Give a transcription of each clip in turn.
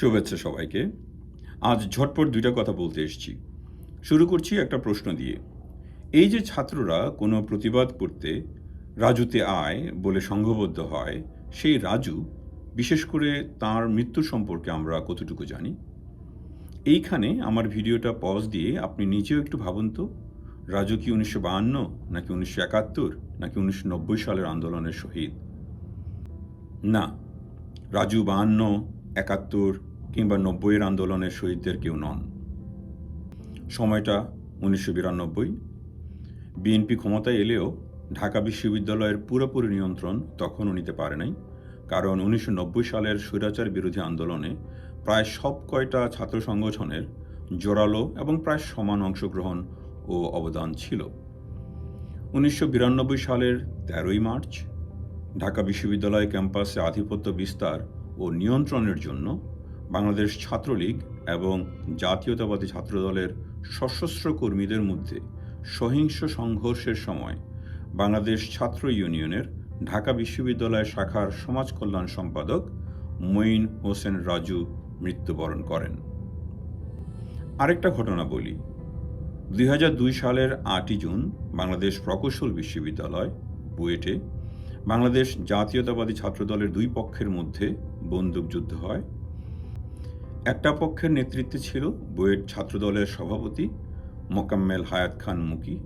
শুভেচ্ছা সবাইকে। আজ ঝটপট দুইটা কথা বলতে এসেছি। শুরু করছি একটা প্রশ্ন দিয়ে। এই যে ছাত্ররা কোনো প্রতিবাদ করতে রাজুতে আয় বলে সংঘবদ্ধ হয়, সেই রাজু বিশেষ করে তার মৃত্যু সম্পর্কে আমরা কতটুকু জানি? এইখানে আমার ভিডিওটা পজ দিয়ে আপনি নিজেও একটু ভাবুন তো, রাজু কি উনিশশো বাহান্ন, নাকি উনিশশো একাত্তর, নাকি উনিশশো নব্বই সালের আন্দোলনের শহীদ? না, রাজু বাহান্ন, একাত্তর কিংবা নব্বইয়ের আন্দোলনের শহীদদের কেউ নন। সময়টা উনিশশো বিরানব্বই। বিএনপি ক্ষমতায় এলেও ঢাকা বিশ্ববিদ্যালয়ের পুরোপুরি নিয়ন্ত্রণ তখনও নিতে পারে নাই, কারণ উনিশশো নব্বই সালের স্বৈরাচার বিরোধী আন্দোলনে প্রায় সব কয়টা ছাত্র সংগঠনের জোরালো এবং প্রায় সমান অংশগ্রহণ ও অবদান ছিল। উনিশশো বিরানব্বই সালের তেরোই মার্চ, ঢাকা বিশ্ববিদ্যালয় ক্যাম্পাসে আধিপত্য বিস্তার ও নিয়ন্ত্রণের জন্য বাংলাদেশ ছাত্রলীগ এবং জাতীয়তাবাদী ছাত্রদলের সশস্ত্র কর্মীদের মধ্যে সহিংস সংঘর্ষের সময় বাংলাদেশ ছাত্র ইউনিয়নের ঢাকা বিশ্ববিদ্যালয় শাখার সমাজ কল্যাণ সম্পাদক মঈন হোসেন রাজু মৃত্যুবরণ করেন। আরেকটা ঘটনা বলি। দুই হাজার দুই সালের আটই জুন বাংলাদেশ প্রকৌশল বিশ্ববিদ্যালয়, বুয়েটে, বাংলাদেশ জাতীয়তাবাদী ছাত্রদলের দুই পক্ষের মধ্যে বন্দুকযুদ্ধ হয়। একটা পক্ষের নেতৃত্বে ছিল বুয়েট ছাত্রদলের সভাপতি মোকাম্মেল হায়াত খান মুকি।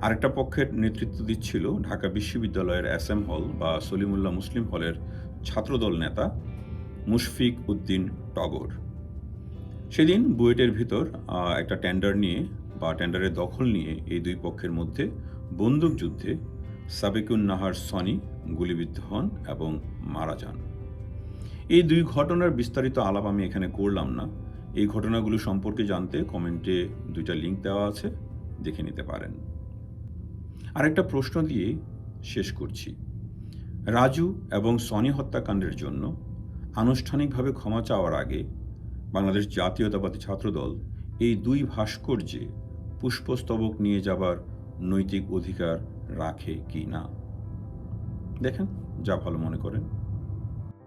আরেকটা পক্ষের নেতৃত্ব দিচ্ছিল ঢাকা বিশ্ববিদ্যালয়ের এস এম হল বা সলিমুল্লাহ মুসলিম হলের ছাত্রদল নেতা মুশফিক উদ্দিন টগর। সেদিন বুয়েটের ভিতর একটা টেন্ডার নিয়ে বা টেন্ডারের দখল নিয়ে এই দুই পক্ষের মধ্যে বন্দুকযুদ্ধে সাবেকুন নাহার সনি গুলিবিদ্ধ হন এবং মারা যান। এই দুই ঘটনার বিস্তারিত আলাপ আমি এখানে করলাম না। এই ঘটনাগুলো সম্পর্কে জানতে কমেন্টে দুইটা লিঙ্ক দেওয়া আছে, দেখে নিতে পারেন। আরেকটা প্রশ্ন দিয়ে শেষ করছি। রাজু এবং সনি হত্যাকাণ্ডের জন্য আনুষ্ঠানিকভাবে ক্ষমা চাওয়ার আগে বাংলাদেশ জাতীয়তাবাদী ছাত্রদল এই দুই ভাস্কর্যে পুষ্পস্তবক নিয়ে যাবার নৈতিক অধিকার রাখে কি না? দেখেন, যা ভালো মনে করেন।